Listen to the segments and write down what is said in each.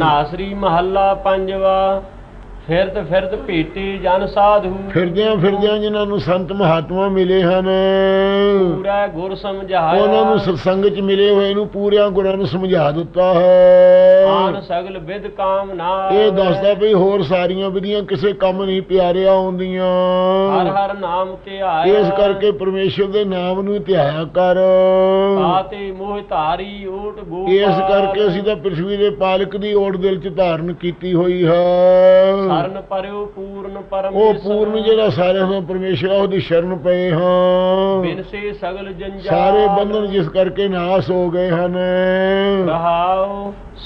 ਨਾਸਰੀ ਮਹੱਲਾ ਪੰਜਵਾ ਫਿਰਤ ਫਿਰਤ ਭੇਟੇ ਜਨ ਸਾਧੂ। ਫਿਰਦਿਆਂ ਫਿਰਦਿਆਂ ਜਿਨ੍ਹਾਂ ਨੂੰ ਸੰਤ ਮਹਾਤਮਾ ਮਿਲੇ ਹਨ। ਪੂਰਾ ਗੁਰ ਸਮਝਾਇਆ। ਉਹਨਾਂ ਨੂੰ ਸਤਸੰਗ ਚ ਮਿਲੇ ਹੋਏ ਨੂੰ ਪੂਰਿਆਂ ਗੁਰਾਂ ਨੂੰ ਸਮਝਾ ਦਿੱਤਾ ਹੈ। ਆਨ ਸਗਲ ਵਿਦ ਕਾਮ ਨਾ ਇਹ ਦੱਸਦਾ ਵੀ ਹੋਰ ਸਾਰੀਆਂ ਵਿਧੀਆਂ ਕਿਸੇ ਕੰਮ ਨਹੀਂ ਪਿਆਰਿਆ ਆਉਂਦੀਆਂ। ਹਰ ਹਰ ਨਾਮ ਧਿਆਇਆ ਇਸ ਕਰਕੇ ਪਰਮੇਸ਼ਰ ਦੇ ਨਾਮ ਨੂੰ ਧਿਆਇਆ ਕਰ। ਆਤੇ ਮੋਹ ਧਾਰੀ ਓਟ ਇਸ ਕਰਕੇ ਅਸੀਂ ਤਾਂ ਪ੍ਰਿਥਵੀ ਦੇ ਪਾਲਕ ਦੀ ਓਟ ਦਿਲ ਚ ਧਾਰਨ ਕੀਤੀ ਹੋਈ ਹੈ। ਸਰਨ ਪਰਿਓ ਪੂਰਨ ਉਹ ਪਰਮੇਸ਼ਰ। ਪੂਰਨ ਜਿਹੜਾ ਸਾਰਿਆਂ ਦਾ ਪਰਮੇਸ਼ਰ ਉਹਦੀ ਸ਼ਰਨ ਪਏ ਹਾਂ। ਬਿਨ ਸੇ ਸਗਲ ਜੰਜਾਲ। ਸਾਰੇ ਬੰਧਨ ਜਿਸ ਕਰਕੇ ਨਾਸ ਹੋ ਗਏ ਹਨ।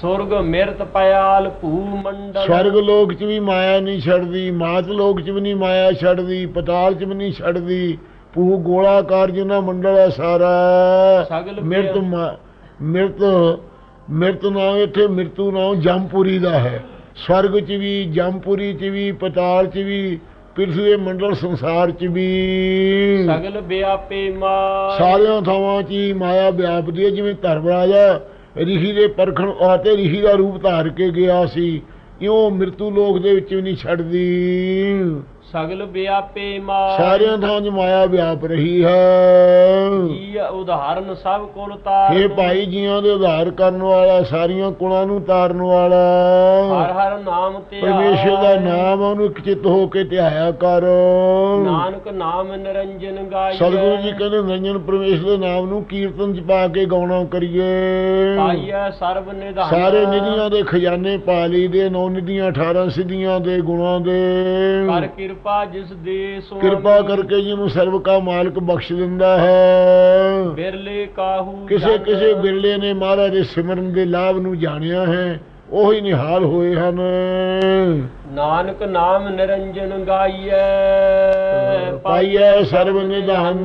ਸੁਰਗ ਮਿਰਤ ਪਿਆਲ ਭੂ ਮੰਡਲ ਸਵਰਗ ਲੋਕ ਚ ਵੀ ਮਾਇਆ ਨਹੀਂ ਛੱਡਦੀ ਮਾਤ ਲੋਕ ਚ ਵੀ ਨਹੀਂ ਮਾਇਆ ਛੱਡਦੀ ਪਤਾਲ ਚ ਵੀ ਨਹੀਂ ਛੱਡਦੀ ਪੂ ਗੋਲਾਕਾਰ ਜਿੰਨਾ ਮੰਡਲ ਹੈ ਸਾਰਾ। ਮਿਰਤ ਮਿਰਤ ਮਿਰਤ ਨਾਮ ਇੱਥੇ ਮਿਰਤੂ ਨਾਮ ਜੰਪੂਰੀ ਦਾ ਹੈ। ਸਵਰਗ ਚ ਵੀ ਜੰਪੂਰੀ ਚ ਵੀ ਪਤਾਲ ਚ ਵੀ ਪਿਰਥਵੀ ਦੇ ਮੰਡਲ ਸੰਸਾਰ ਚ ਵੀ। ਸਗਲ ਵਿਆਪੇ ਮਾਇ ਸਾਰਿਆਂ ਥਾਵਾਂ 'ਚ ਮਾਇਆ ਵਿਆਪਦੀ ਹੈ ਜਿਵੇਂ ਧਰਮਰਾਜਾ ਰਿਸ਼ੀ ਦੇ ਪਰਖਣ ਆਤੇ ਰਿਸ਼ੀ ਦਾ ਰੂਪ ਧਾਰ ਕੇ ਗਿਆ ਸੀ। ਇਉਂ ਮ੍ਰਿਤੂ ਲੋਕ ਦੇ ਵਿੱਚ ਵੀ ਨਹੀਂ ਛੱਡਦੀ। ਸਗਲ ਵਿਆਪੇ ਮਾਇ ਸਾਰਿਆਂ ਥਾਵਾਂ 'ਚ ਮਾਇਆ ਵਿਆਪ ਰਹੀ ਹੈ। ਉਦਾਹਰਨ ਸਭ ਕੋਲ ਤਾਰ ਇਹ ਭਾਈ ਜੀਆਂ ਦੇ ਉਧਾਰ ਕਰਨ ਵਾਲਾ ਸਾਰੀਆਂ ਕੁਲਾਂ ਨੂੰ ਤਾਰਨ ਵਾਲਾ। ਹਰ ਹਰ ਨਾਮ ਤੇ ਪਰਮੇਸ਼ਰ ਦਾ ਨਾਮ ਉਹਨੂੰ ਇੱਕ ਚਿੱਤ ਹੋ ਕੇ ਧਿਆਇਆ ਕਰ। ਨਾਨਕ ਨਾਮ ਨਿਰੰਜਨ ਗਾਇ ਸਤਿਗੁਰੂ ਜੀ ਕਹਿੰਦੇ ਨਿਰੰਜਨ ਪਰਮੇਸ਼ਰ ਦੇ ਨਾਮ ਨੂੰ ਕੀਰਤਨ 'ਚ ਪਾ ਕੇ ਗਾਉਣਾ ਕਰੀਏ। ਪਾਈਐ ਸਰਬ ਨਿਧਾਨ। ਸਾਰੇ ਨਿਧੀਆਂ ਦੇ ਖਜ਼ਾਨੇ ਪਾ ਲਈ ਦੇ ਨੌ ਨਿਧੀਆਂ 18 ਸਿੱਧੀਆਂ ਦੇ ਗੁਣਾਂ ਦੇ। ਕਰ ਕਿਰਪਾ ਜਿਸ ਦੇ ਸੁਆਮੀ ਕਿਰਪਾ ਕਰਕੇ ਜਿਹਨੂੰ ਸਰਬ ਕਾ ਮਾਲਕ ਬਖਸ਼ ਦਿੰਦਾ ਹੈ। ਬਿਰਲੇ ਕਾਹੂ ਕਿਸੇ। ਕਿਸੇ ਬਿਰਲੇ ਨੇ ਮਹਾਰਾਜ ਦੇ ਸਿਮਰਨ ਦੇ ਲਾਭ ਨੂੰ ਜਾਣਿਆ ਹੈ ਉਹੀ ਨਿਹਾਲ ਹੋਏ ਹਨ। ਨਾਨਕ ਨਾਮ ਨਿਰੰਜਨ ਗਾਈਐ। ਪਾਈਐ ਸਰਬ ਨਿਧਾਨ।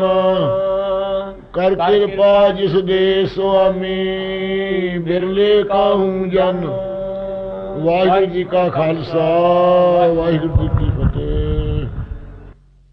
ਕਰ ਕਿਰਪਾ ਜਿਸ ਦੇ ਸੁਆਮੀ ਬਿਰਲੇ ਕਾਹੂ ਜਨ। ਵਾਹਿਗੁਰੂ ਜੀ ਕਾ ਖਾਲਸਾ ਵਾਹਿਗੁਰੂ ਜੀ ਕੀ ਫਤਿਹ।